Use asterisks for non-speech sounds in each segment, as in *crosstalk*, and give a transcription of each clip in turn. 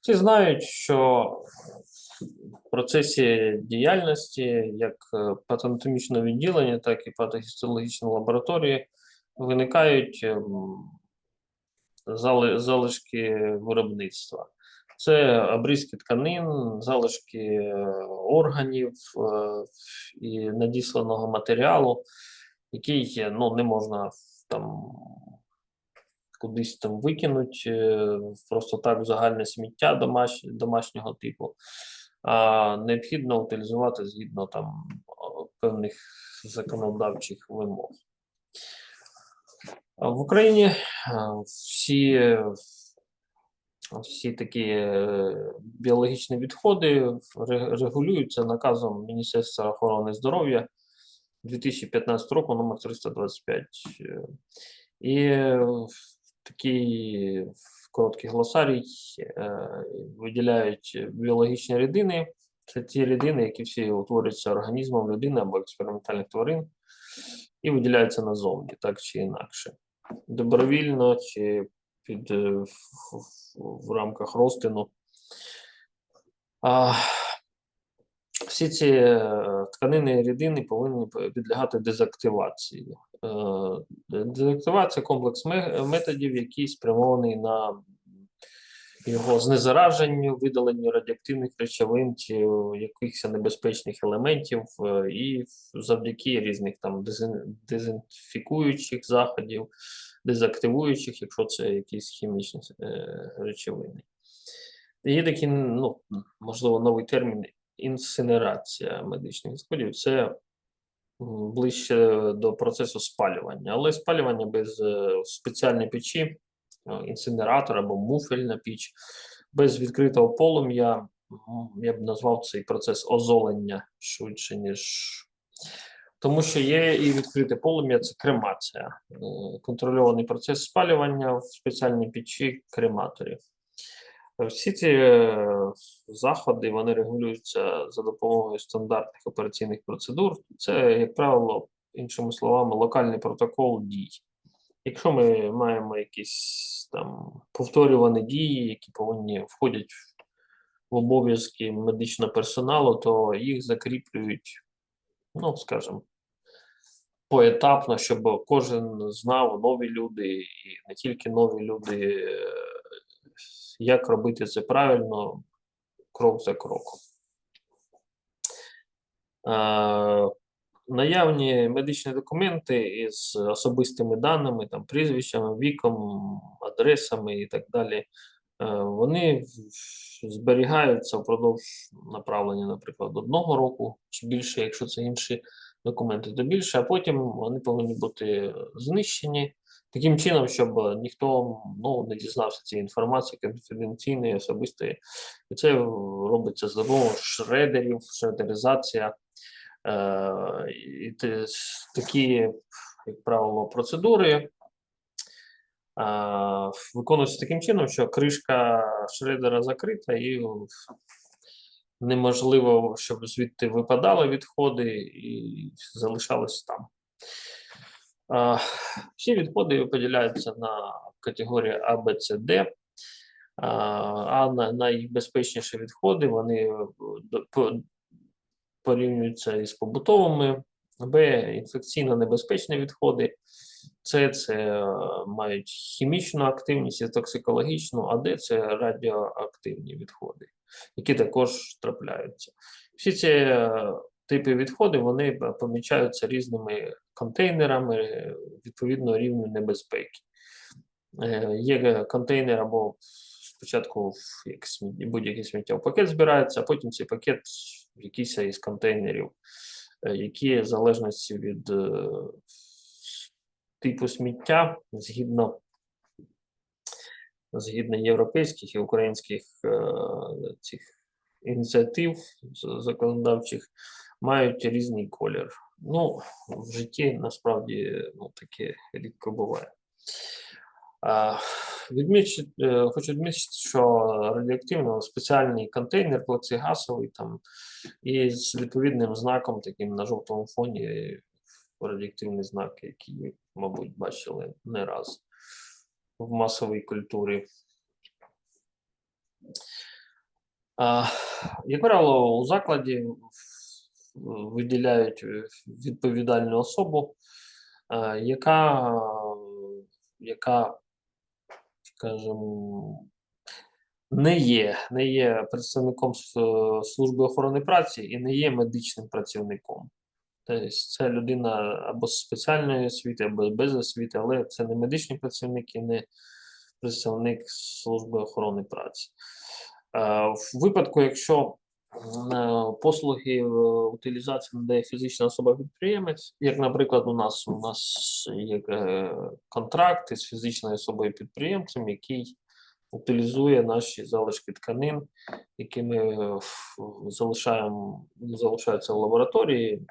Всі знають, що в процесі діяльності як е, відділення, так і патогістологічної лабораторії виникають ем, залишки виробництва. Це обрізки тканин, залишки е, органів е, і надісланого матеріалу, який ну, не можна там кудись там викинуть е, просто так в загальне сміття домаш, домашнього типу, а необхідно утилізувати згідно там певних законодавчих вимог. В Україні е, всі, е, всі такі е, біологічні відходи регулюються наказом Міністерства охорони здоров'я 2015 року номер 325. Е, І е, такий короткий глосарій е, виділяють біологічні рідини. Це ті рідини, які всі утворюються організмом людини або експериментальних тварин, і виділяються назовні, так чи інакше. Добровільно чи під, е, в, в- в рамках розтину. А, всі ці е, тканини і рідини повинні підлягати дезактивації. Е, Дезактивація комплекс методів, який спрямований на його знезараженню, видаленню радіоактивних речовин чи якихось небезпечних елементів, е, і завдяки різних там дезінфікуючих заходів, дезактивуючих, якщо це якісь хімічні е, речовини. Є такий, ну, можливо, новий термін інсинерація медичних відходів. Це ближче до процесу спалювання, але спалювання без е, спеціальної печі, е, інсинератор або муфельна піч, без відкритого полум'я. Я б назвав цей процес озолення швидше, ніж. Тому що є і відкрите полум'я це кремація, е, контрольований процес спалювання в спеціальній печі крематорів. Всі ці е, заходи вони регулюються за допомогою стандартних операційних процедур. Це, як правило, іншими словами, локальний протокол дій. Якщо ми маємо якісь там повторювані дії, які повинні входять в обов'язки медичного персоналу, то їх закріплюють, ну, скажімо, поетапно, щоб кожен знав нові люди, і не тільки нові люди, е, як робити це правильно, крок за кроком. Е, Наявні медичні документи із особистими даними, там, прізвищами, віком, адресами і так далі, е, вони зберігаються впродовж направлення, наприклад, одного року чи більше, якщо це інші документи, то більше, а потім вони повинні бути знищені таким чином, щоб ніхто ну, не дізнався цієї інформації конфіденційної, особистої. І це робиться за допомогою шредерів, шредеризація. Е, і те- такі, як правило, процедури е, виконуються таким чином, що кришка шредера закрита, і неможливо, щоб звідти випадали відходи і залишались там. Всі відходи поділяються на категорії А, Б, С, Д. А, А на- найбезпечніші відходи вони е, порівнюються із побутовими, Б інфекційно небезпечні відходи, С це е, мають хімічну активність і токсикологічну, а Д це радіоактивні відходи, які також трапляються. Всі ці е, типи відходів вони помічаються різними контейнерами е, відповідного рівню небезпеки. Е, Є контейнер або спочатку будь-який сміттєвий пакет збирається, а потім цей пакет в якийсь із контейнерів, е, які в залежності від е, типу сміття, згідно, згідно європейських і українських е, цих ініціатив законодавчих, мають різний колір. Ну, в житті насправді ну, таке рідко буває. А, відмічити, е, хочу відмітити, що радіоактивно спеціальний контейнер плексигасовий там і з відповідним знаком, таким на жовтому фоні, радіоактивний знак, який мабуть, бачили не раз в масовій культурі. А, Як правило, у закладі в- виділяють е, відповідальну особу, е, яка, яка, скажімо, не є, не є представником е, служби охорони праці і не є медичним працівником. Тобто це людина або з спеціальної освіти, або без освіти, але це не медичний працівник і не представник служби охорони праці. В випадку, якщо послуги е, утилізації надає фізична особа-підприємець, як, наприклад, у нас у нас є е, контракт із фізичною особою підприємцем, який утилізує наші залишки тканин, які ми е, залишаємо, залишаються в лабораторії.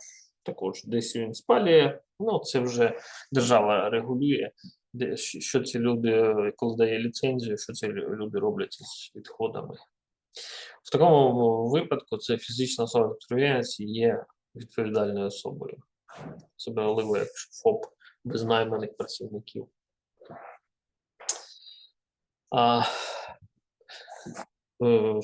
Також десь він спалює. Ну, це вже держава регулює, де, що ці люди, е, коли дає ліцензію, що ці люди роблять із відходами. В такому випадку це фізична особа підприємець є відповідальною особою. Особливо як ФОП без найманих працівників. А, е,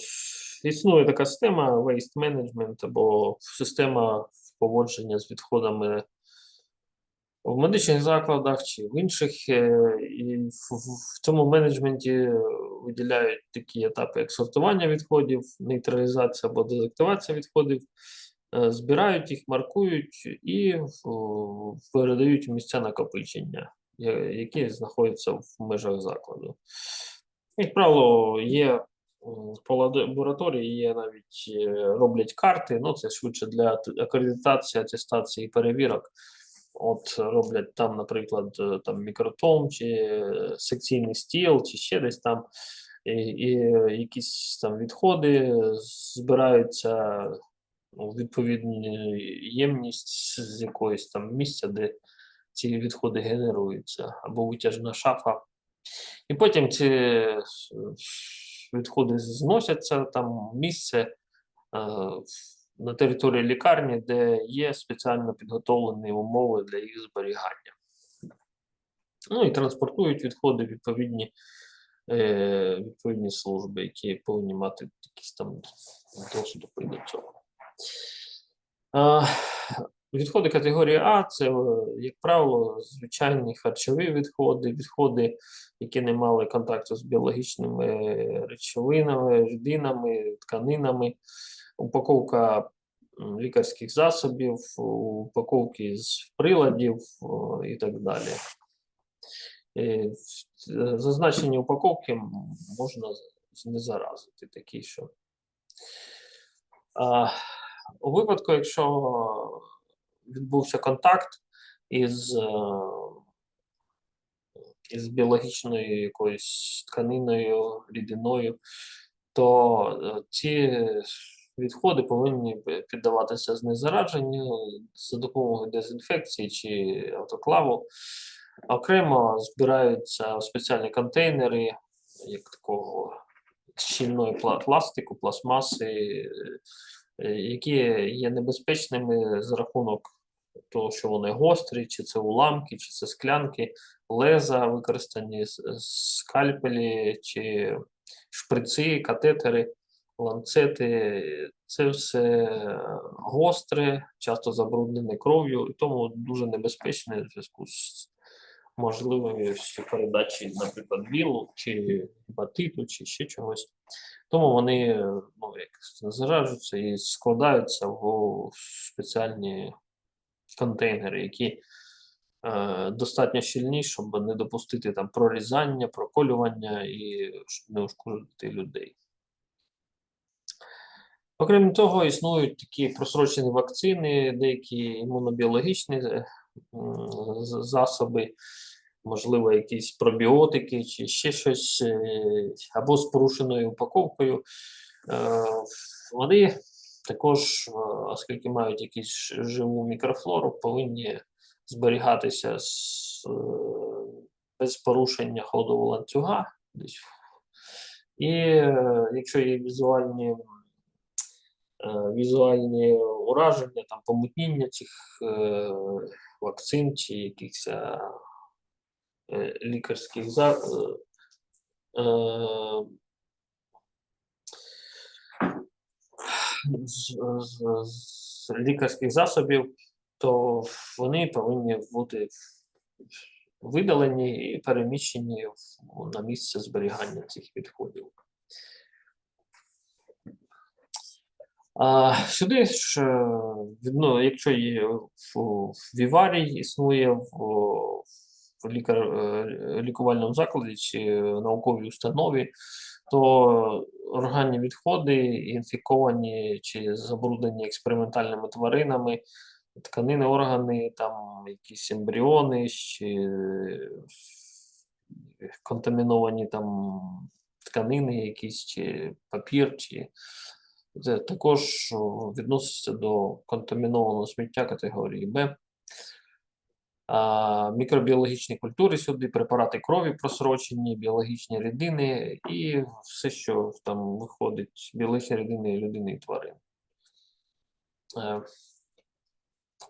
існує така система waste management або система поводження з відходами в медичних закладах чи в інших. е, І в, цьому менеджменті виділяють такі етапи, як сортування відходів, нейтралізація або дезактивація відходів, е, збирають їх, маркують і передають в місця накопичення, які знаходяться в межах закладу. Як правило, є по лабораторії, є навіть е, роблять карти, ну це швидше для акредитації, атестації і перевірок. От роблять там, наприклад, е, там мікротом, чи е, секційний стіл, чи ще десь там, і, і якісь там відходи збираються у відповідну ємність з якоїсь там місця, де ці відходи генеруються, або витяжна шафа. І потім ці е, відходи зносяться там місце е, на території лікарні, де є спеціально підготовлені умови для їх зберігання. Ну і транспортують відходи відповідні, е, відповідні служби, які повинні мати якісь там доступи до цього. А, Відходи категорії А це, як правило, звичайні харчові відходи, відходи, які не мали контакту з біологічними речовинами, рідинами, тканинами, упаковка лікарських засобів, упаковки з приладів і так далі. Зазначені упаковки можна не заразити, такі, що. А, у випадку, якщо відбувся контакт із, е, із біологічною якоюсь тканиною, рідиною, то е, ці відходи повинні піддаватися знезараженню за допомогою дезінфекції чи автоклаву. Окремо збираються спеціальні контейнери, як такого щільної пластику, пластмаси, е, які є небезпечними за рахунок того, що вони гострі, чи це уламки, чи це склянки, леза використані, скальпелі, чи шприци, катетери, ланцети. Це все гостре, часто забруднене кров'ю, і тому дуже небезпечне в зв'язку з можливістю передачі, наприклад, вілу, чи гепатиту, чи ще чогось. Тому вони ну, як заражуються і складаються в спеціальні контейнери, які е, достатньо щільні, щоб не допустити там прорізання, проколювання і не ушкодити людей. Окрім того, існують такі просрочені вакцини, деякі імунобіологічні е, засоби, можливо, якісь пробіотики чи ще щось, е, або з порушеною упаковкою. Е, Вони також, оскільки мають якусь живу мікрофлору, повинні зберігатися з, без порушення ходового ланцюга. Десь. І якщо є візуальні візуальні ураження, там помутніння цих е, вакцин чи якихось е, е, лікарських за, е, е, з лікарських засобів, то вони повинні бути видалені і переміщені на місце зберігання цих відходів. Сюди ж, е, ну, якщо є в, в Віварій існує в, в лікар, е, лікувальному закладі чи науковій установі, то органні відходи, інфіковані чи забруднені експериментальними тваринами, тканини, органи, там якісь ембріони чи е, контаміновані там тканини, якісь чи папір, чи це також відноситься до контамінованого сміття категорії Б. Мікробіологічні культури сюди, препарати крові просрочені, біологічні рідини і все, що там виходить, біологічні рідини людини і тварин. Е,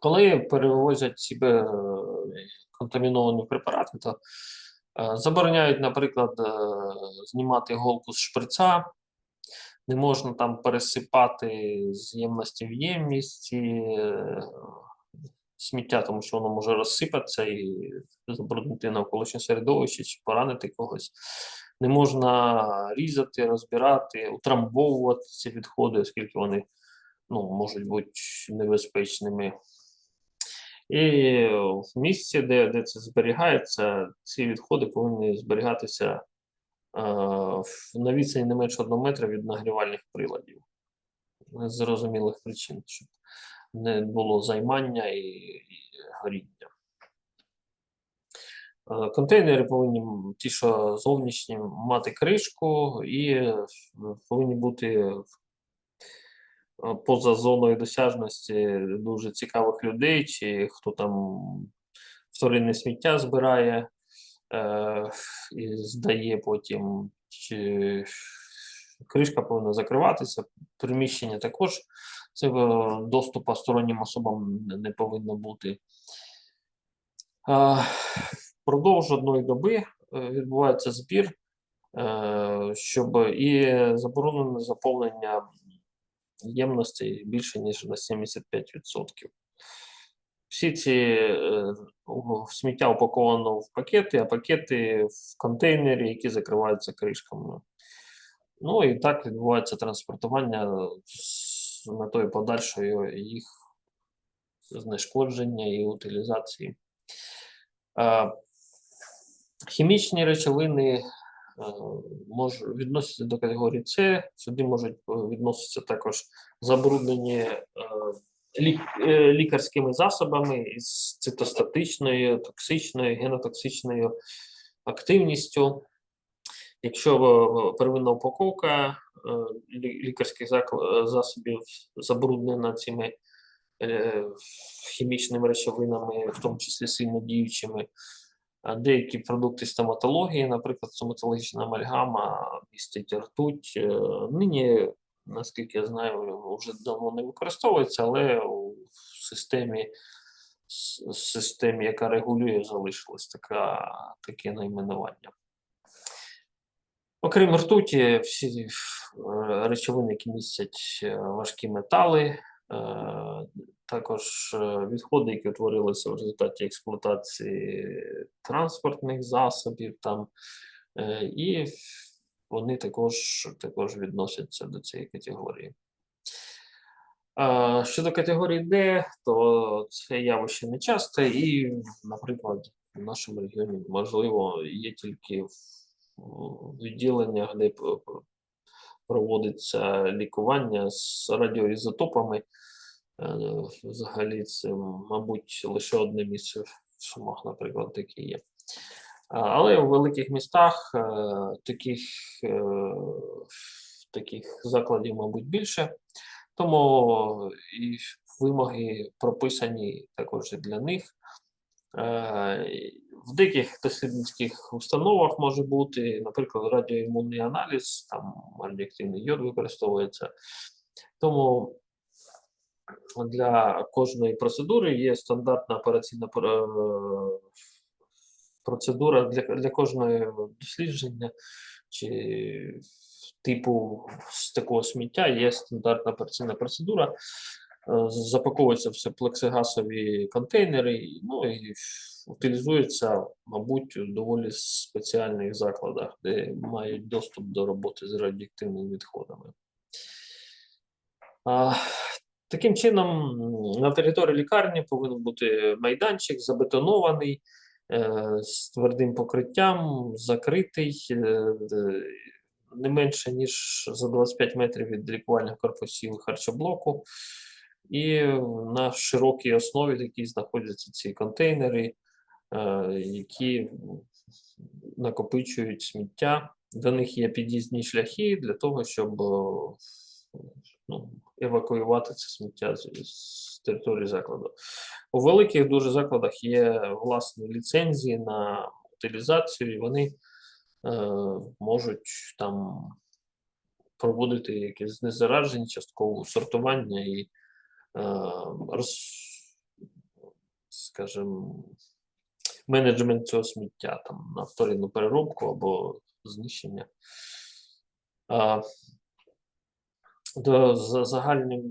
Коли перевозять ці е, контаміновані препарати, то е, забороняють, наприклад, знімати голку з шприца, не можна там пересипати з ємності в ємність е, сміття, тому що воно може розсипатися і забруднити навколишнє середовище чи поранити когось. Не можна різати, розбирати, утрамбовувати ці відходи, оскільки вони ну, можуть бути небезпечними. І в місці, де, де це зберігається, ці відходи повинні зберігатися на відстані не менше одного метра від нагрівальних приладів. З зрозумілих причин, щоб не було займання і, і горіння. Контейнери повинні ті, що зовнішні, мати кришку і повинні бути поза зоною досяжності дуже цікавих людей, чи хто там вторинне сміття збирає е, і здає потім, чи кришка повинна закриватися, приміщення також це е, доступу стороннім особам не- повинно бути. Е, Впродовж одної доби відбувається збір, щоб і заборонене заповнення ємності більше ніж на 75%. Всі ці е, сміття упаковано в пакети, а пакети в контейнері, які закриваються кришками. Ну і так відбувається транспортування з метою подальшої їх знешкодження і утилізації. Е, Хімічні речовини е, мож, відносяться до категорії С. Сюди можуть відноситися також забруднені лікарськими засобами із цитостатичною, токсичною, генотоксичною активністю. Якщо е, первинна упаковка е, лікарських е, засобів забруднена цими е, хімічними речовинами, в тому числі сильно діючими, деякі продукти стоматології, наприклад, стоматологічна амальгама містить ртуть. Е, Нині, наскільки я знаю, вже давно не використовується, але у системі, системі, яка регулює, залишилось така, таке найменування. Окрім ртуті, всі е, речовини, які містять е, важкі метали, е, також відходи, які утворилися в результаті експлуатації транспортних засобів, там, і вони також, також відносяться до цієї категорії. Щодо категорії Д, то це явище не часте, і, наприклад, в нашому регіоні можливо є тільки в відділеннях, де проводиться лікування з радіоізотопами. Е, Взагалі, це, мабуть, лише одне місце в Сумах, наприклад, таке є. А, Але у великих містах е, таких, е, таких закладів, мабуть, більше. Тому і вимоги прописані також і для них. Е, В деяких дослідницьких установах може бути, наприклад, радіоімунний аналіз, там радіоактивний йод використовується. Тому для кожної процедури є стандартна операційна е, процедура для, для кожного дослідження чи типу з такого сміття є стандартна операційна процедура. Е, Запаковуються все плексигасові контейнери, ну і утилізується, мабуть, у доволі спеціальних закладах, де мають доступ до роботи з радіоактивними відходами. А, Таким чином, на території лікарні повинен бути майданчик забетонований з твердим покриттям, закритий е, не менше, ніж за 25 метрів від лікувальних корпусів харчоблоку. І на широкій основі такі знаходяться ці контейнери, е, які накопичують сміття. До них є під'їзні шляхи для того, щоб е, ну, евакуювати це сміття з території закладу. У великих дуже закладах є власні ліцензії на утилізацію, і вони е, можуть там проводити якесь знезараження, часткове сортування і е, роз, скажімо, менеджмент цього сміття там на вторинну переробку або знищення. До загальних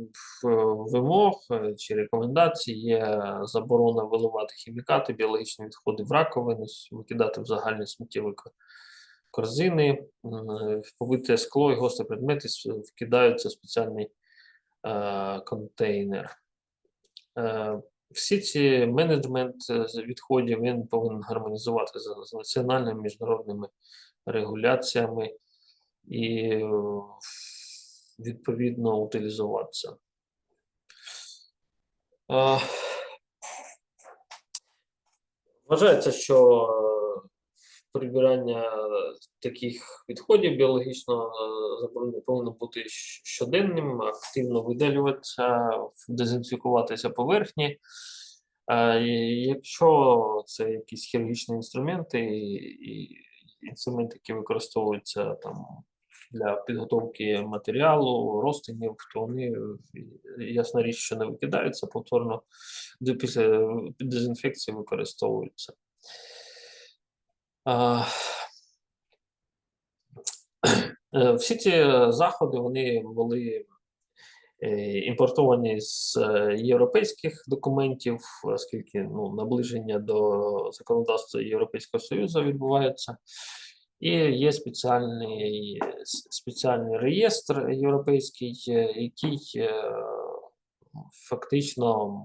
е, вимог е, чи рекомендацій є заборона виливати хімікати, біологічні відходи в раковини, викидати в загальні сміттєві корзини, м, побите скло і гострі предмети вкидаються в спеціальний е, контейнер. Е, всі ці менеджмент е, відходів він повинен гармонізувати з, з національними міжнародними регуляціями і е, відповідно утилізуватися. Вважається, що е, прибирання таких відходів біологічно е, повинно бути щоденним, активно видалюватися, дезінфікуватися поверхні. Е, Якщо це якісь хірургічні інструменти і інструменти, які використовуються там для підготовки матеріалу, розтинів, то вони е, ясна річ, що не викидаються повторно після дезінфекції використовуються. А, е, Всі ці е, заходи вони були е, імпортовані з е, європейських документів, оскільки ну, наближення до законодавства Європейського Союзу відбувається. І є спеціальний, спеціальний реєстр європейський, е, який е, фактично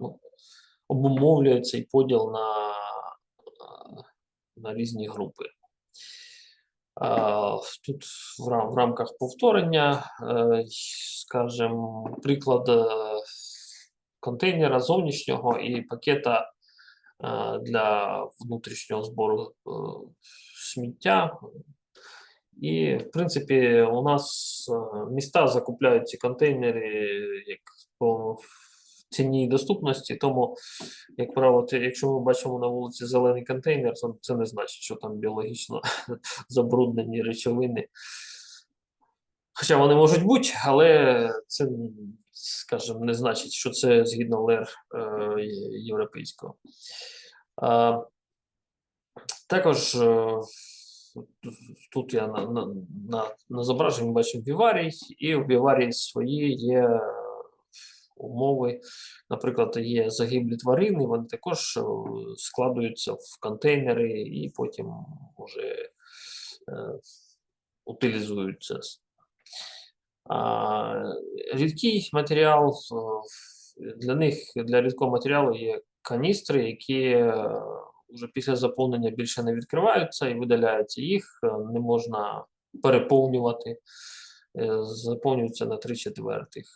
ну, обумовлює цей поділ на, на різні групи. Тут в рамках повторення, е, скажімо, приклад контейнера зовнішнього і пакета для внутрішнього збору сміття. І, в принципі, у нас е, міста закупляють ці контейнери як по ціні доступності, тому, як правило, якщо ми бачимо на вулиці зелений контейнер, то це не значить, що там біологічно *laughs* забруднені речовини. Хоча вони можуть бути, але це, скажімо, не значить, що це згідно ЛЕР е, європейського. Також е, тут я на, на, на, на зображенні бачу біварій, і в біварії свої є умови. Наприклад, є загиблі тварини, вони також е, складуються в контейнери і потім вже е, утилізуються. А, рідкий матеріал е, для них для рідкого матеріалу є каністри, які е, вже після заповнення більше не відкриваються і видаляються. Їх е, не можна переповнювати, е, заповнюються на три четвертих.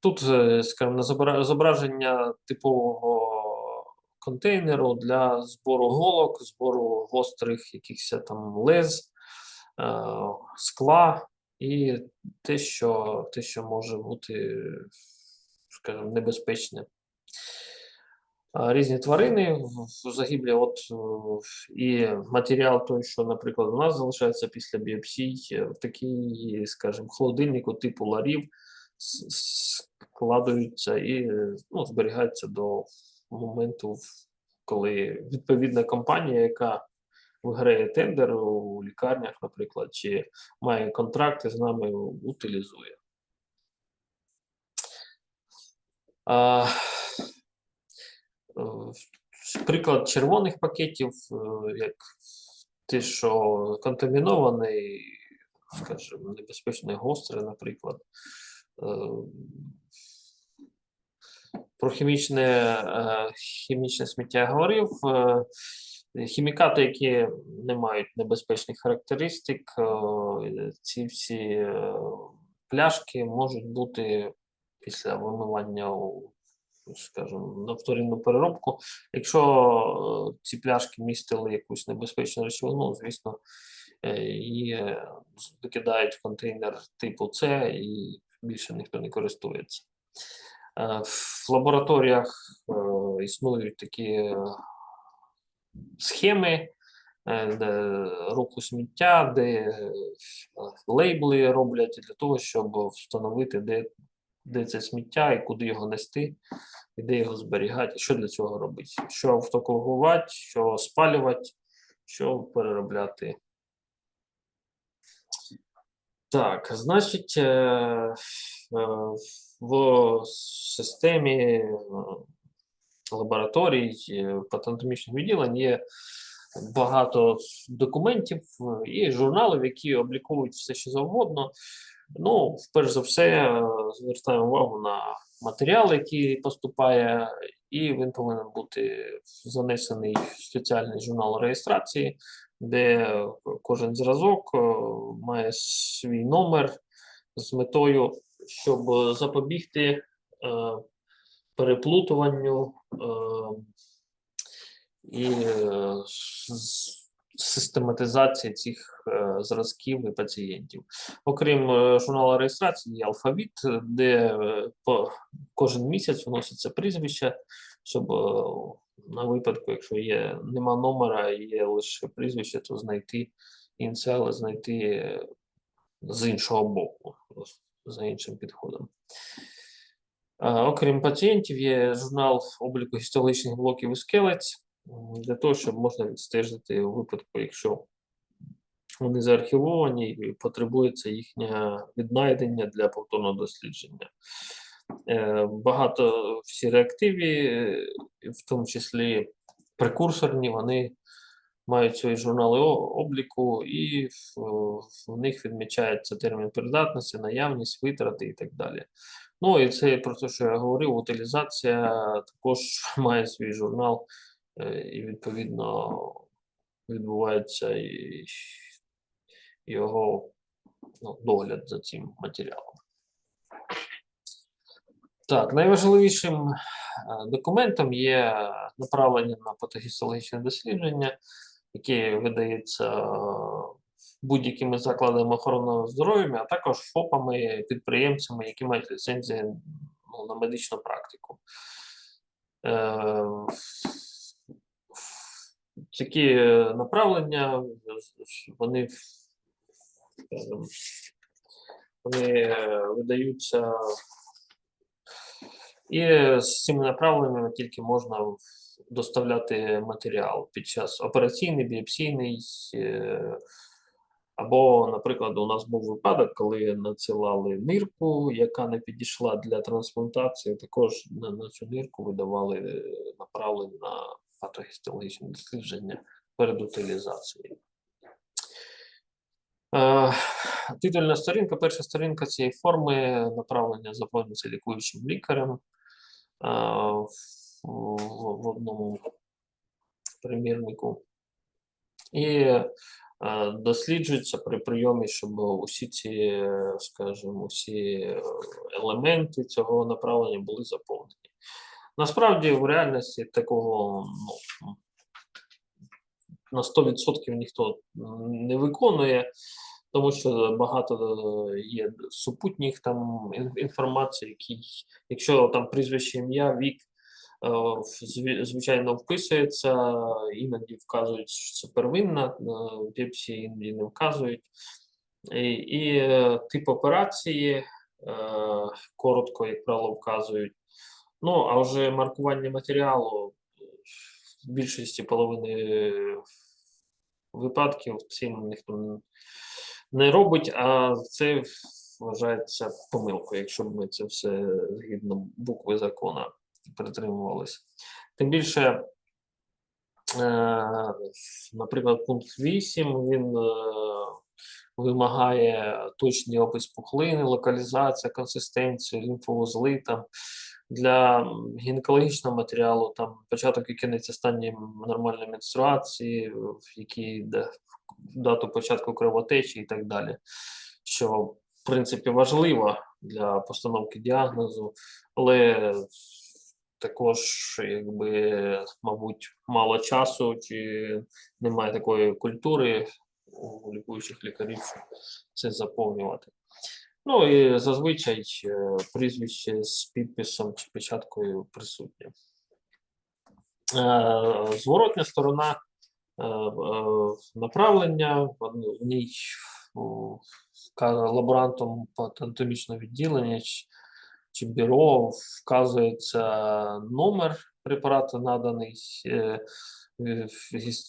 Тут, е, скажімо, зображення типового контейнеру для збору голок, збору гострих якихось там лез, скла і те, що, те, що може бути, скажімо, небезпечне. Різні тварини в- загиблі, от е, і матеріал той, що, наприклад, у нас залишається після біопсій, е, такий, скажімо, холодильнику типу ларів складуються і е, ну, зберігаються до моменту коли відповідна компанія, яка виграє тендер у лікарнях, наприклад, чи має контракти з нами, утилізує. А, приклад червоних пакетів, е, як ті, що контамінований, скажімо, небезпечний гострий, наприклад. Е, Про хімічне, е, хімічне сміття я говорив. Е, Хімікати, які не мають небезпечних характеристик, е, ці всі е, пляшки можуть бути після вимивання у, скажімо, на вторинну переробку. Якщо е, ці пляшки містили якусь небезпечну речовину, звісно, е, її е, викидають в контейнер типу С і більше ніхто не користується. В лабораторіях існують такі схеми руху сміття, де лейбли роблять для того, щоб встановити, де, де це сміття і куди його нести, і де його зберігати, що для цього робити. Що автоклавувати, що спалювати, що переробляти. Так, значить, е, е, в системі е, лабораторій, патентомічних відділень є багато документів і журналів, які обліковують все, що завгодно. Ну, перш за все, е, звертаємо увагу на матеріал, який поступає, і він повинен бути занесений в спеціальний журнал реєстрації, де кожен зразок е, має свій номер з метою, щоб запобігти е, переплутуванню е, і е, с- систематизації цих е, зразків і пацієнтів. Окрім е, журналу реєстрації, є алфавіт, е, де кожен місяць вноситься прізвище, щоб на випадку, якщо є нема номера, є лише прізвище, то знайти ініціали, знайти з іншого боку, за іншим підходом. Окрім пацієнтів, є журнал обліку гістологічних блоків і скелець для того, щоб можна відстежити у випадку, якщо вони заархівовані і потребується їхнє віднайдення для повторного дослідження. Е, Багато всі реактиві, е, в тому числі прекурсорні, вони мають свої журнали обліку, і в, в них відмічається термін придатності, наявність, витрати і так далі. Ну і це про те, що я говорив, утилізація також *laughs* має свій журнал, і відповідно відбувається і його ну, догляд за цим матеріалом. Так, найважливішим е, документом є направлення на патогістологічне дослідження, яке видається е, будь-якими закладами охорони здоров'я, а також ФОПами, підприємцями, які мають ліцензії ну, на медичну практику. Е, Такі е, направлення, вони, вони е, видаються і з цими направленнями тільки можна доставляти матеріал під час операційний, біопсійний. е, Або, наприклад, у нас був випадок, коли надсилали нирку, яка не підійшла для трансплантації. Також на, на цю нирку видавали направлення на патогістологічне дослідження перед утилізацією. Е, Титульна сторінка, перша сторінка цієї форми направлення заповнюється лікуючим лікарем е, в, одному примірнику. І е, досліджується при прийомі, щоб усі ці, скажімо, усі е, елементи цього направлення були заповнені. Насправді, в реальності такого ну, на 100% ніхто не виконує, тому що багато є супутніх там ін- інформації, які, якщо там прізвище ім'я, вік, е, в- звичайно, вписується, іноді вказують, що це первинна е, біопсія, іноді не вказують. І, і е, тип операції коротко, як правило, вказують. Ну, а вже маркування матеріалу в більшості половини випадків цим ніхто не робить, а це вважається помилкою, якщо б ми це все згідно букви закона притримувалися. Тим більше, е, наприклад, пункт 8 він е, вимагає точний опис пухлини, локалізація, консистенцію, лімфовузли там. Для гінекологічного матеріалу там початок і кінець стані нормальної менструації, в якій да- дату початку кровотечі і так далі. Що в принципі важливо для постановки діагнозу, але також, якби, мабуть, мало часу чи немає такої культури у лікуючих лікарів, це заповнювати. Ну і зазвичай е, прізвище з підписом чи печаткою присутнє. Е, Зворотня сторона е, направлення, в ній лаборантом патентомічного відділення чи, бюро вказується номер препарату наданий,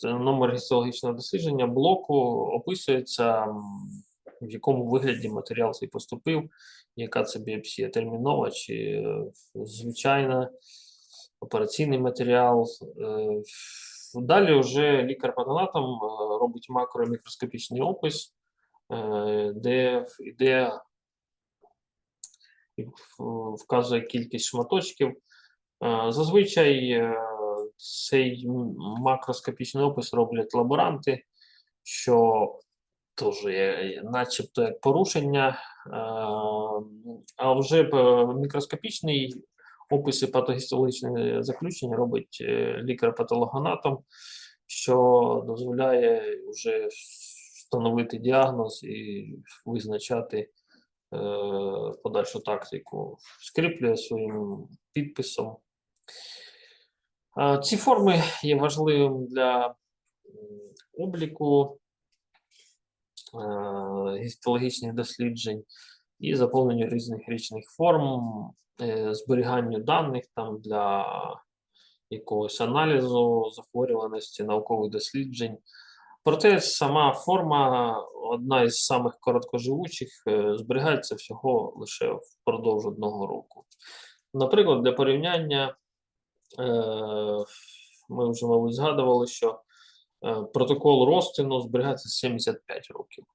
номер гістологічного дослідження блоку, описується, в якому вигляді матеріал цей поступив, яка це біопсія термінова чи е, звичайна, операційний матеріал. Е, Далі вже лікар-патонатом е, робить макро- і мікроскопічний опис, де йде вказує кількість шматочків. Зазвичай цей макроскопічний опис роблять лаборанти, що теж є начебто як порушення, е, а вже мікроскопічний опис і патогістологічне заключення робить е, лікар-патологоанатом, що дозволяє вже встановити діагноз і визначати е, подальшу тактику, скріплює своїм підписом. Е, Ці форми є важливим для обліку. е, гістологічних досліджень і заповненню різних річних форм, е, зберіганню даних там для якогось аналізу захворюваності, наукових досліджень. Проте сама форма, одна із самих короткоживучих, е, зберігається всього лише впродовж одного року. Наприклад, для порівняння, е, ми вже, мабуть, згадували, що е, протокол розтину зберігається 75 років.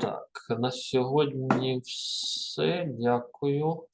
Так, на сьогодні все. Дякую.